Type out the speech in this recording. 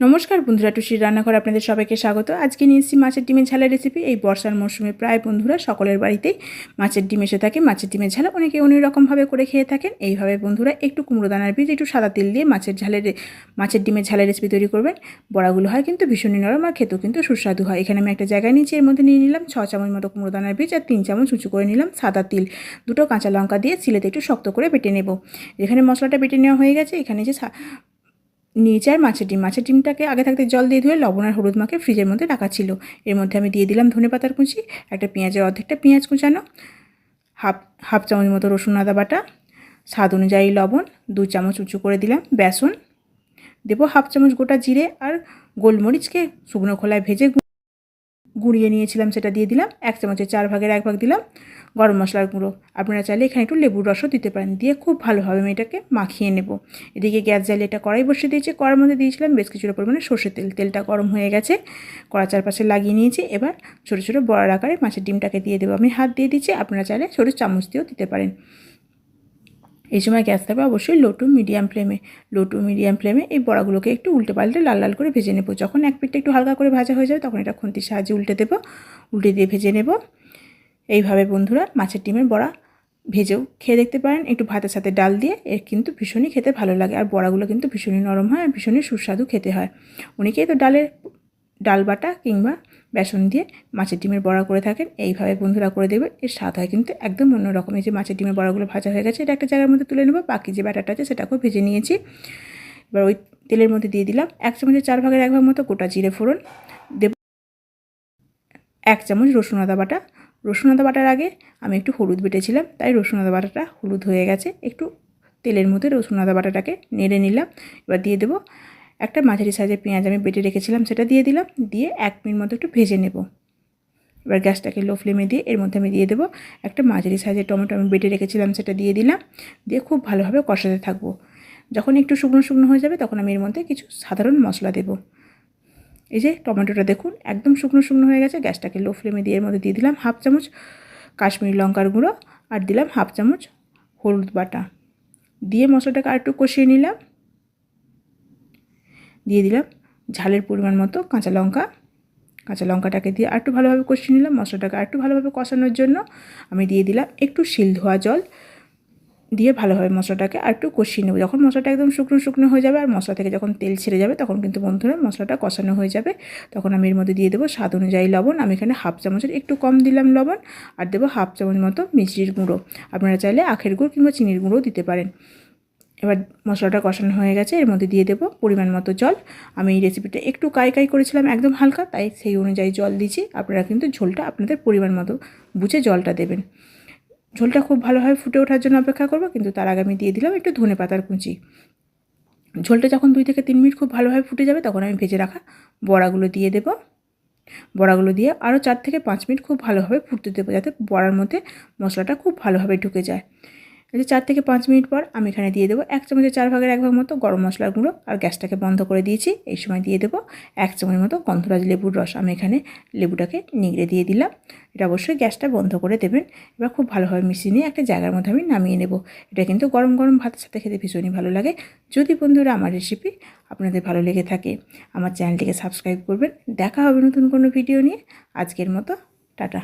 নমস্কার বন্ধুরা টুসির রান্নাঘর আপনাদের সবাইকে স্বাগত। আজকে নিয়ে এসেছি মাছের ডিমের ঝালের রেসিপি এই বর্ষার মরশুমে প্রায় বন্ধুরা সকলের বাড়িতেই মাছের ডিম এসে থাকে, মাছের ডিমের ঝাল। অনেকে অনেক রকমভাবে করে খেয়ে থাকেন। এইভাবে বন্ধুরা একটু কুমড়ো দানার বীজ, একটু সাদা তেল দিয়ে মাছের ঝালের মাছের ডিমের ঝালের রেসিপি তৈরি করবেন। বড়াগুলো হয় কিন্তু ভীষণই নরম আর খেতেও কিন্তু সুস্বাদু হয়। এখানে আমি একটা জায়গায় নিয়েছি, এর মধ্যে নিয়ে নিলাম ছ চামচ মতো কুমড়ো দানার বীজ আর তিন চামচ উঁচু করে নিলাম সাদা তিল। দুটো কাঁচা লঙ্কা দিয়ে সিলেতে একটু শক্ত করে বেটে নেব। এখানে মশলাটা বেটে নেওয়া হয়ে গেছে। এখানে যে সা- যায় মাছের ডিম। মাছের ডিমটাকে আগে থাকতে জল দিয়ে ধুয়ে, লবণ আর হলুদ মাখে ফ্রিজের মধ্যে রাখা ছিল। এর মধ্যে আমি দিয়ে দিলাম ধনে পাতার কুচি, একটা পেঁয়াজের অর্ধেকটা পেঁয়াজ কুচানো, হাফ হাফ চামচ মতো রসুন আদা বাটা, স্বাদ অনুযায়ী লবণ, দু চামচ উঁচু করে দিলাম বেসন। দেবো হাফ চামচ গোটা জিরে আর গোলমরিচকে শুকনো খোলায় ভেজে গুঁড়িয়ে নিয়েছিলাম, সেটা দিয়ে দিলাম। এক চামচের চার ভাগের এক ভাগ দিলাম গরম মশলার গুঁড়ো। আপনারা চাইলে এখানে একটু লেবুর রসও দিতে পারেন, দিয়ে খুব ভালোভাবে আমি এটাকে মাখিয়ে নেব। এদিকে গ্যাস জ্বালিয়ে এটা কড়াই বসিয়ে দিয়েছি। কড়ার মধ্যে দিয়েছিলাম বেশ কিছুটা পরিমাণে সর্ষের তেল। তেলটা গরম হয়ে গেছে কড়া চারপাশে লাগিয়ে নিয়েছি। এবার ছোটো ছোটো বড়ার আকারে মাছের ডিমটাকে দিয়ে দেবো। আমি হাত দিয়ে দিচ্ছি, আপনারা চাইলে ছোটো চামচ দিয়েও দিতে পারেন। এই সময় গ্যাস থাকবে অবশ্যই লো টু মিডিয়াম ফ্লেমে লো টু মিডিয়াম ফ্লেমে এই বড়াগুলোকে একটু উল্টে পাল্টে লাল লাল করে ভেজে নেব। যখন এক পিঠটা একটু হালকা করে ভাজা হয়ে যাবে তখন এটা খুন্তির সাহায্যে উল্টে দেবো। উল্টে দিয়ে ভেজে নেব। এইভাবে বন্ধুরা মাছের ডিমের বড়া ভেজেও খেয়ে দেখতে পারেন। একটু ভাতের সাথে ডাল দিয়ে এর কিন্তু ভীষণই খেতে ভালো লাগে। আর বড়াগুলো কিন্তু ভীষণই নরম হয় আর ভীষণই সুস্বাদু খেতে হয়। অনেকেই তো ডালের ডাল বাটা কিংবা বেসন দিয়ে মাছের ডিমের বড়া করে থাকেন। এইভাবে বন্ধুরা করে দেবেন এর স্বাদ হয় কিন্তু একদম অন্যরকম। এই যে মাছের ডিমের বড়াগুলো ভাজা হয়ে গেছে, এটা একটা জায়গার মধ্যে তুলে নেব। বাকি যে ব্যাটারটা আছে সেটাকেও ভেজে নিয়েছি। এবার ওই তেলের মধ্যে দিয়ে দিলাম এক চামচের চার ভাগের এক ভাগ মতো গোটা জিরে ফোড়ন। দেব এক চামচ রসুন আদা বাটা। রসুন আদা বাটার আগে আমি একটু হলুদ বেটেছিলাম, তাই রসুন আদা বাটাটা হলুদ হয়ে গেছে। একটু তেলের মধ্যে রসুন আদা বাটাটাকে নেড়ে নিলাম। এবার দিয়ে দেবো একটা মাঝারি সাইজের পেঁয়াজ আমি বেটে রেখেছিলাম, সেটা দিয়ে দিলাম, দিয়ে এক মিনিট মতো একটু ভেজে নেব। এবার গ্যাসটাকে লো ফ্লেমে দিয়ে এর মধ্যে আমি দিয়ে দেবো একটা মাঝারি সাইজের টমেটো আমি বেটে রেখেছিলাম, সেটা দিয়ে দিলাম, দিয়ে খুব ভালোভাবে কষাতে থাকব। যখন একটু শুকনো শুকনো হয়ে যাবে, তখন আমি এর মধ্যে কিছু সাধারণ মশলা দেবো। এই যে টমেটোটা দেখুন, একদম শুকনো শুকনো হয়ে গেছে, গ্যাসটাকে লো ফ্লেমে দিয়ে এর মধ্যে দিয়ে দিলাম হাফ চামচ কাশ্মীরি লঙ্কার গুঁড়ো, আর দিলাম হাফ চামচ হলুদ বাটা। দিয়ে মশলাটাকে আর একটু কষিয়ে নিলাম। দিয়ে দিলাম ঝালের পরিমাণ মতো কাঁচা লঙ্কা। কাঁচা লঙ্কাটাকে দিয়ে আর একটু ভালোভাবে কষিয়ে নিলাম, মশলাটাকে আর একটু ভালোভাবে কষানোর জন্য আমি দিয়ে দিলাম একটু শিল ধোয়া জল। দিয়ে ভালোভাবে মশলাটাকে আর একটু কষিয়ে নেব। যখন মশলাটা একদম শুকনো শুকনো হয়ে যাবে আর মশলা থেকে যখন তেল ছেড়ে যাবে তখন কিন্তু বন্ধুরা মশলাটা কষানো হয়ে যাবে। তখন আমি এর মধ্যে দিয়ে দেবো স্বাদ অনুযায়ী লবণ। আমি এখানে হাফ চামচের একটু কম দিলাম লবণ আর দেবো হাফ চামচ মতো মিষ্টির গুঁড়ো। আপনারা চাইলে আখের গুঁড়ো কিংবা চিনির গুঁড়ো দিতে পারেন। এবার মশলাটা কষানো হয়ে গেছে, এর মধ্যে দিয়ে দেবো পরিমাণ মতো জল। আমি এই রেসিপিটা একটু কাই কাই করেছিলাম, একদম হালকা, তাই সেই অনুযায়ী জল দিচ্ছি। আপনারা কিন্তু ঝোলটা আপনাদের পরিমাণ মতো বুঝে জলটা দেবেন। ঝোলটা খুব ভালোভাবে ফুটে ওঠার জন্য অপেক্ষা করব, কিন্তু তার আগে আমি দিয়ে দিলাম একটু ধনে পাতার কুচি। ঝোলটা যখন দুই থেকে তিন মিনিট খুব ভালোভাবে ফুটে যাবে, তখন আমি ভেজে রাখা বড়াগুলো দিয়ে দেবো। বড়াগুলো দিয়ে আরও চার থেকে পাঁচ মিনিট খুব ভালোভাবে ফুটতে দেবো, যাতে বড়ার মধ্যে মশলাটা খুব ভালোভাবে ঢুকে যায়। এই চার থেকে পাঁচ মিনিট পর আমি এখানে দিয়ে দেবো এক চামচের চার ভাগের এক ভাগ মতো গরম মশলার গুঁড়ো আর গ্যাসটাকে বন্ধ করে দিয়েছি। এই সময় দিয়ে দেবো এক চামচ মতো গন্ধরাজ লেবুর রস। আমি এখানে লেবুটাকে নিগড়ে দিয়ে দিলাম। এটা অবশ্যই গ্যাসটা বন্ধ করে দেবেন। এবার খুব ভালোভাবে মিশিয়ে নিয়ে একটা জায়গার মধ্যে আমি নামিয়ে নেব। এটা কিন্তু গরম গরম ভাতের সাথে খেতে ভীষণই ভালো লাগে। যদি বন্ধুরা আমার রেসিপি আপনাদের ভালো লেগে থাকে, আমার চ্যানেলটিকে সাবস্ক্রাইব করবেন। দেখা হবে নতুন কোনো ভিডিও নিয়ে। আজকের মতো, টাটা।